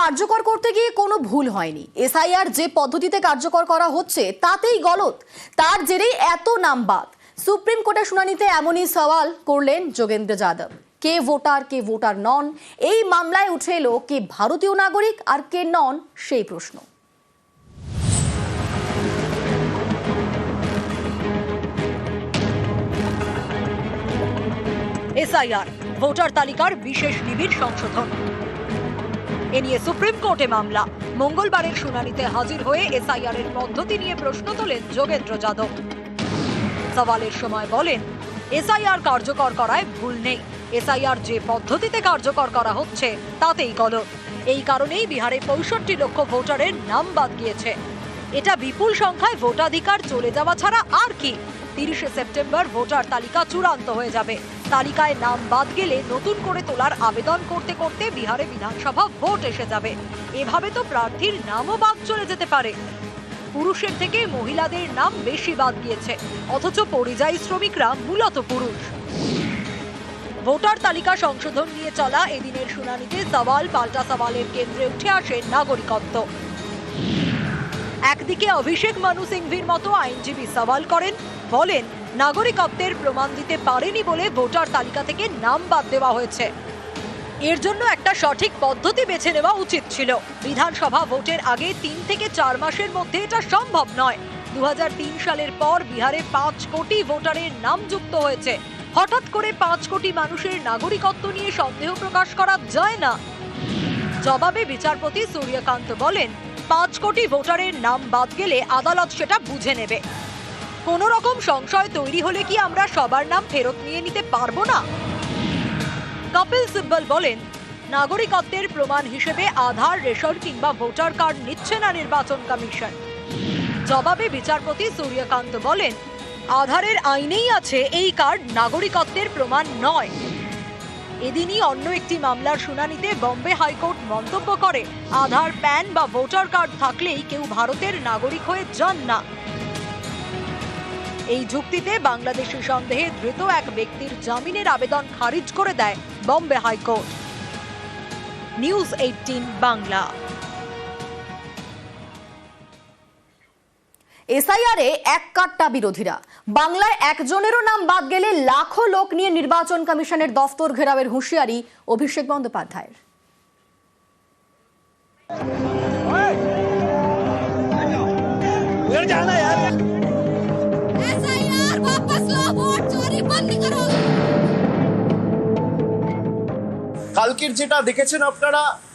কার্যকর করতে গিয়ে কোনো ভুল হয়নি। এসআইআর যে পদ্ধতিতে কার্যকর করা হচ্ছে, তাতেই গলত। তার জেরেই এত নাম বাদ। সুপ্রিম কোর্টের শুনানিতে এমনই সওয়াল করলেন যোগেন্দ্র যাদব। কে ভোটার কে ভোটার নন, এই মামলায় উঠে এলো কে ভারতীয় নাগরিক আর কে নন, সেই প্রশ্ন। এসআইআর, ভোটার তালিকার বিশেষ নিবিড় সংশোধন। এ নিয়ে সুপ্রিম কোর্টে মামলা। মঙ্গলবারের শুনানিতে হাজির হয়ে এসআইআর এর পদ্ধতি নিয়ে প্রশ্ন তোলেন যোগেন্দ্র যাদব। সওয়ালের সময় বলেন, এসআইআর কার্যকর করায় ভুল নেই। এসআইআর যে পদ্ধতিতে কার্যকর করা হচ্ছে, তাতেই গলত এই কারণেই বিহারে পঁয়ষট্টি লক্ষ ভোটারের নাম বাদ গিয়েছে। এটা বিপুল সংখ্যায় ভোটাধিকার চলে যাওয়া ছাড়া আর কি? তিরিশে সেপ্টেম্বর ভোটার তালিকা চূড়ান্ত হয়ে যাবে। তালিকায় নাম বাদ গেলে নতুন করে তোলার আবেদন করতে করতে বিহারে বিধানসভা ভোট এসে যাবে। এভাবে তো প্রার্থীর নামও বাদ চলে যেতে পারে। পুরুষের থেকে মহিলাদের নাম বেশি বাদ গিয়েছে, অথচ পরিযায়ী শ্রমিকরা মূলত পুরুষ। ভোটার তালিকা সংশোধন নিয়ে চলা এদিনের শুনানিতে সওয়াল, পাল্টা সওয়ালের কেন্দ্রে উঠে আসে নাগরিকত্ব। একদিকে অভিষেক মানু সিংভির মতো আইনজীবী সওয়াল করেন, বলেন নাগরিকত্বের প্রমাণ দিতে পারেনি বলে ভোটার তালিকা থেকে নাম বাদ দেওয়া হয়েছে। এর জন্য একটা সঠিক পদ্ধতি বেছে নেওয়া উচিত ছিল। বিধানসভা ভোটের আগে তিন থেকে চার মাসের মধ্যে এটা সম্ভব নয়। দু সালের পর বিহারে পাঁচ কোটি ভোটারের নাম যুক্ত হয়েছে। হঠাৎ করে পাঁচ কোটি মানুষের নাগরিকত্ব নিয়ে সন্দেহ প্রকাশ করা যায় না। জবাবে বিচারপতি সূর্যকান্ত বলেন পাঁচ কোটি ভোটারের নাম বাদ গেলে আদালত সেটা বুঝে নেবে। কোনো রকম সংশয় তৈরি হলে কি আমরা সবার নাম ফেরত নিয়ে নিতে পারব না? কপিল সিব্বল বলেন, নাগরিকত্বের প্রমাণ হিসেবে আধার, রেশন কিংবা ভোটার কার্ড নিচ্ছে না নির্বাচন কমিশন। জবাবে বিচারপতি সূর্যকান্ত বলেন, আধারের আইনেই আছে এই কার্ড নাগরিকত্বের প্রমাণ নয়। এদিনই অন্য একটি মামলার শুনানিতে বম্বে হাইকোর্ট মন্তব্য করে, আধার প্যান বা ভোটার কার্ড থাকলেই কেউ ভারতের নাগরিক হয়ে যান না। এই যুক্তিতে বাংলাদেশি সন্দেহে ধৃত এক ব্যক্তির জামিনের আবেদন খারিজ করে দেয় Bombay high court. News eighteen Bangla. এসআইআরে এক কাট্টা বিরোধীরা। বাংলায় একজনেরও নাম বাদ গেলে লাখো লোক নিয়ে নির্বাচন কমিশনের দফতর ঘেরাবের হুঁশিয়ারি অভিষেক বন্দ্যোপাধ্যায়ের। কালকের যেটা দেখেছেন আপনারা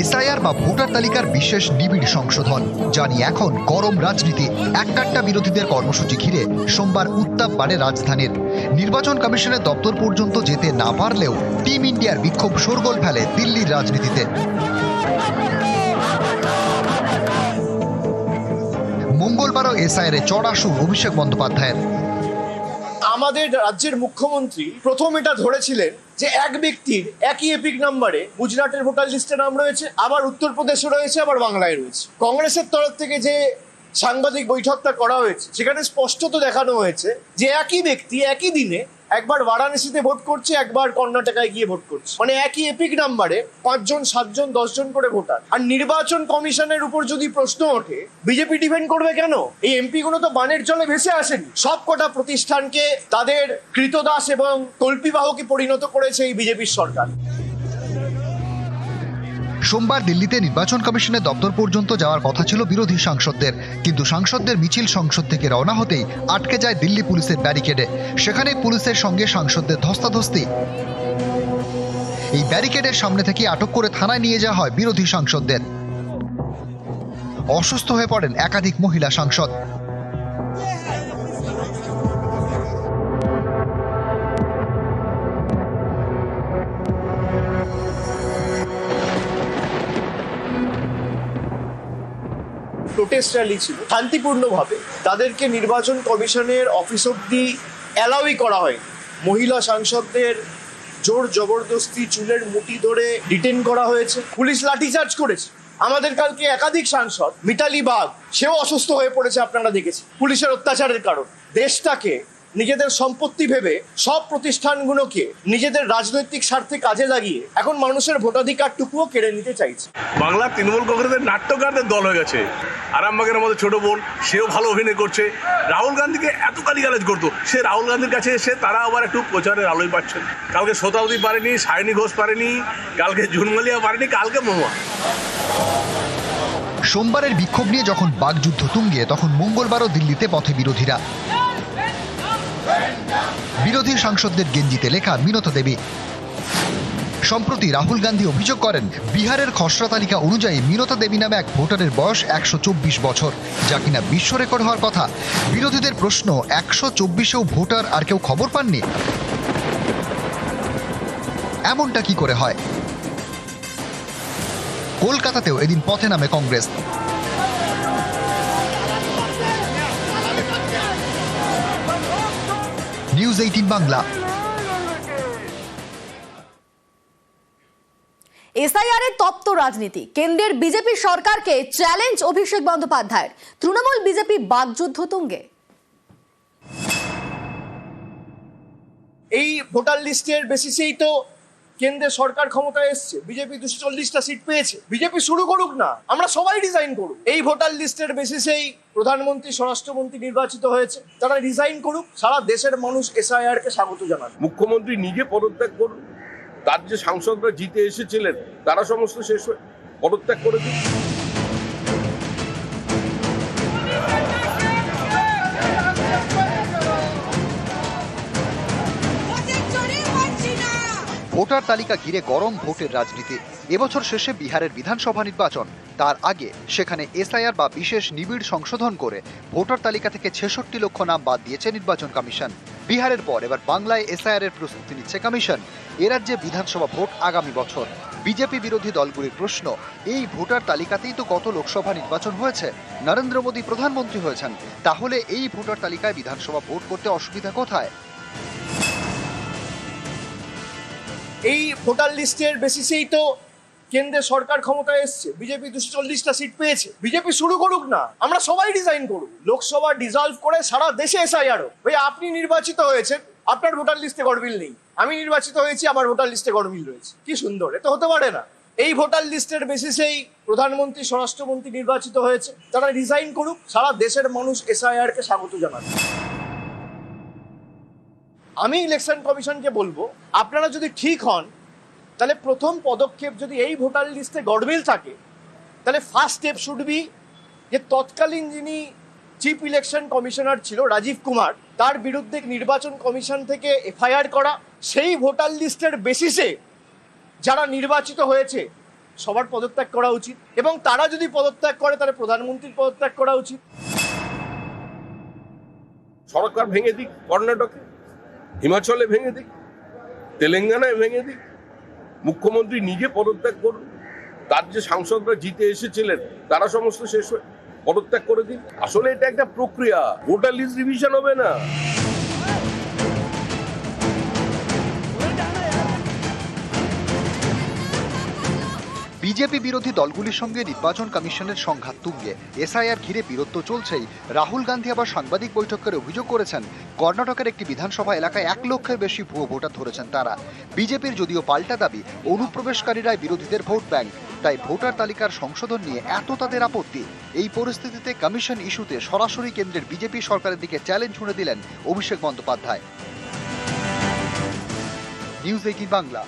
এসআইআর বা ভোটার তালিকার বিশেষ নিবিড় সংশোধন, জানি এখন গরম রাজনীতি একটাট্টা বিরোধীদের কর্মসূচি ঘিরে সোমবার উত্তাপ বাড়ে রাজধানীর। নির্বাচন কমিশনের দপ্তর পর্যন্ত যেতে না পারলেও টিম ইন্ডিয়ার বিক্ষোভ শোরগোল ফেলে দিল্লির রাজনীতিতে। মঙ্গলবারও এসআইআর এ চড়া সুর অভিষেক বন্দ্যোপাধ্যায়ের। আমাদের রাজ্যের মুখ্যমন্ত্রী প্রথম এটা ধরেছিলেন যে এক ব্যক্তির একই এপিক নাম্বারে গুজরাটের ভোটার লিস্টে নাম রয়েছে, আবার উত্তরপ্রদেশে রয়েছে, আবার বাংলায় রয়েছে। কংগ্রেসের তরফ থেকে যে সাংবাদিক বৈঠকটা করা হয়েছে, সেখানে স্পষ্টত দেখানো হয়েছে যে একই ব্যক্তি একই দিনে একবার বারাণসীতে ভোট করছে, একবার কর্ণাটকায় গিয়ে ভোট করছে। মানে একই এপিক নাম্বারে পাঁচজন, সাতজন, দশজন করে ভোটার। আর নির্বাচন কমিশনের উপর যদি প্রশ্ন ওঠে, বিজেপি ডিপেন্ড করবে কেন? এই এমপি গুলো তো বানের জলে ভেসে আসেনি। সব কটা প্রতিষ্ঠানকে তাদের কৃতদাস এবং কল্পিবাহকে পরিণত করেছে এই বিজেপির সরকার। সোমবার দিল্লিতে নির্বাচন কমিশনের দপ্তর পর্যন্ত যাওয়ার কথা ছিল বিরোধী সাংসদদের। কিন্তু সাংসদদের মিছিল সংসদ থেকে রওনা হতেই আটকে যায় দিল্লি পুলিশের ব্যারিকেডে। সেখানে পুলিশের সঙ্গে সাংসদদের ধস্তাধস্তি। এই ব্যারিকেডের সামনে থেকে আটক করে থানায় নিয়ে যাওয়া হয় বিরোধী সাংসদদের। অসুস্থ হয়ে পড়েন একাধিক মহিলা সাংসদ। প্রোটেস্ট র্যালি ছিল, শান্তিপূর্ণভাবে। তাদেরকে নির্বাচন কমিশনের অফিস অব্দি অ্যালাউই করা হয় মহিলা সাংসদদের জোর জবরদস্তি চুলের মুটি ধরে ডিটেন করা হয়েছে। পুলিশ লাঠিচার্জ করেছে। আমাদের কালকে একাধিক সাংসদ, মিতালি বাঘ সেও অসুস্থ হয়ে পড়েছে, আপনারা দেখেছেন। পুলিশের অত্যাচারের কারণ। দেশটাকে নিজেদের সম্পত্তি ভেবে সব প্রতিষ্ঠানগুলোকে নিজেদের রাজনৈতিক স্বার্থে কাজে লাগিয়ে এখন মানুষের ভোটাধিকারটুকুও কেড়ে নিতে চাইছে। বাংলা তৃণমূল কংগ্রেসের নাট্যকারদের দল হয়ে গেছে। আরামবাগের মধ্যে ছোট বোন সেও ভালো অভিনয় করছে। রাহুল গান্ধীকে এত গালিগালাজ করতো সে রাহুল গান্ধীর কাছে এসে তারা আবার একটু প্রচারের আলোয় পাচ্ছেন। কালকে শতাব্দী পারেনি সায়নী ঘোষ পারেনি কালকে জুনমালিয়া পারেনি কালকে মহুয়া। সোমবারের বিক্ষোভ নিয়ে যখন বাগযুদ্ধ তুঙ্গে তখন মঙ্গলবারও দিল্লিতে পথে বিরোধীরা। বিরোধী সাংসদদের গেঞ্জিতে লেখা মিনতা দেবী। সম্প্রতি রাহুল গান্ধী অভিযোগ করেন, বিহারের খসড়া তালিকা অনুযায়ী মিনতা দেবী নামে এক ভোটারের বয়স একশো চব্বিশ বছর, যা কিনা বিশ্ব রেকর্ড হওয়ার কথা। বিরোধীদের প্রশ্ন, একশো চব্বিশেও ভোটার আর কেউ খবর পাননি? এমনটা কি করে হয়? কলকাতাতেও এদিন পথে নামে Congress. News eighteen Bangla SIR এর তপ্ত রাজনীতি। কেন্দ্রের বিজেপি সরকারকে চ্যালেঞ্জ অভিষেক বন্দ্যোপাধ্যায়ের। তৃণমূল বিজেপি বাগযুদ্ধ তুঙ্গে। এই ভোটার লিস্টের বেসিসেই তো কেন্দ্রের সরকার ক্ষমতায় এসছে, বিজেপি দুশো চল্লিশটা সিট পেয়েছে। বিজেপি শুরু করুক না, আমরা সবাই ডিজাইন করুক। এই ভোটার লিস্টের বেসিসেই প্রধানমন্ত্রী, স্বরাষ্ট্রমন্ত্রী নির্বাচিত হয়েছে, তারা রিজাইন করুক, সারা দেশের মানুষ এসআইআর কে স্বাগত জানান মুখ্যমন্ত্রী নিজে পদত্যাগ করুন, তার যে সাংসদরা জিতে এসেছিলেন, তারা সমস্ত শেষ হয়ে পদত্যাগ করে দিন। ভোটার তালিকা ঘিরে গরম ভোটের রাজনীতি। এবছর শেষে বিহারের বিধানসভা নির্বাচন। তার আগে সেখানে এসআইআর বা বিশেষ নিবিড় সংশোধন করে ভোটার তালিকা থেকে ছেষট্টি লক্ষ নাম বাদ দিয়েছে নির্বাচন কমিশন। বিহারের পর এবার বাংলায় এসআইআর এর প্রস্তুতি নিচ্ছে কমিশন। এ রাজ্যে বিধানসভা ভোট আগামী বছর। বিজেপি বিরোধী দলগুলির প্রশ্ন, এই ভোটার তালিকাতেই তো গত লোকসভা নির্বাচন হয়েছে। নরেন্দ্র মোদী প্রধানমন্ত্রী হয়েছেন। তাহলে এই ভোটার তালিকায় বিধানসভা ভোট করতে অসুবিধা কোথায়? এই ভোটার লিস্টের বেসিসেই তো কেন্দ্রের সরকার ক্ষমতায় এসছে। বিজেপি দুশো চল্লিশটা সিট পেয়েছে। বিজেপি শুরু করুক না, আমরা সবাই ডিজাইন করুক। লোকসভা ডিজলভ করে সারা দেশে এসআইআরও ভাই, আপনি নির্বাচিত হয়েছেন, আপনার ভোটার লিস্টে গড়বিল নেই। আমি নির্বাচিত হয়েছি, আমার ভোটার লিস্টে গড়বিল রয়েছে। কি সুন্দর, এ তো হতে পারে না। এই ভোটার লিস্টের বেসিসেই প্রধানমন্ত্রী, স্বরাষ্ট্রমন্ত্রী নির্বাচিত হয়েছে। তারা ডিজাইন করুক, সারা দেশের মানুষ এসআইআর কে স্বাগত জানান আমি ইলেকশন কমিশনকে বলব, আপনারা যদি ঠিক হন, তাহলে প্রথম পদক্ষেপ যদি এই ভোটার লিস্টে গডমিল থাকে, তাহলে ফার্স্ট স্টেপ শুড বি যে তৎকালীন যিনি চিফ ইলেকশন কমিশনার ছিল, রাজীব কুমার, তার বিরুদ্ধে নির্বাচন কমিশন থেকে এফআইআর করা, সেই ভোটার লিস্টের বেসিসে যারা নির্বাচিত হয়েছে, সবার পদত্যাগ করা উচিত। এবং তারা যদি পদত্যাগ করে, তাহলে প্রধানমন্ত্রীর পদত্যাগ করা উচিত। সরকার ভেঙে দিক, কর্ণাটকে। হিমাচলে ভেঙে দিক, তেলেঙ্গানায় ভেঙে দিক, মুখ্যমন্ত্রী নিজে পদত্যাগ করুন, তার যে সাংসদরা জিতে এসেছিলেন, তারা সমস্ত শেষ হয়ে পদত্যাগ করে দিন। আসলে এটা একটা প্রক্রিয়া, ভোটার লিস্ট রিভিশন হবে না। বিজেপি বিরোধী দলগুলির সঙ্গে নির্বাচন কমিশনের সংঘাত তুঙ্গে। এসআইআর ঘিরে বীরত্ব চলছেই। রাহুল গান্ধী আবার সাংবাদিক বৈঠক করে অভিযোগ করেছেন, কর্ণাটকের একটি বিধানসভা এলাকায় এক লক্ষের বেশি ভুয়ো ভোটার ধরেছেন তারা। বিজেপির যদিও পাল্টা দাবি, অনুপ্রবেশকারীরাই বিরোধীদের ভোট ব্যাংক, তাই ভোটার তালিকার সংশোধন নিয়ে এত তাদের আপত্তি। এই পরিস্থিতিতে কমিশন ইস্যুতে সরাসরি কেন্দ্রের বিজেপি সরকারের দিকে চ্যালেঞ্জ ছুঁড়ে দিলেন Abhishek Bandyopadhyay. News eighteen Bangla.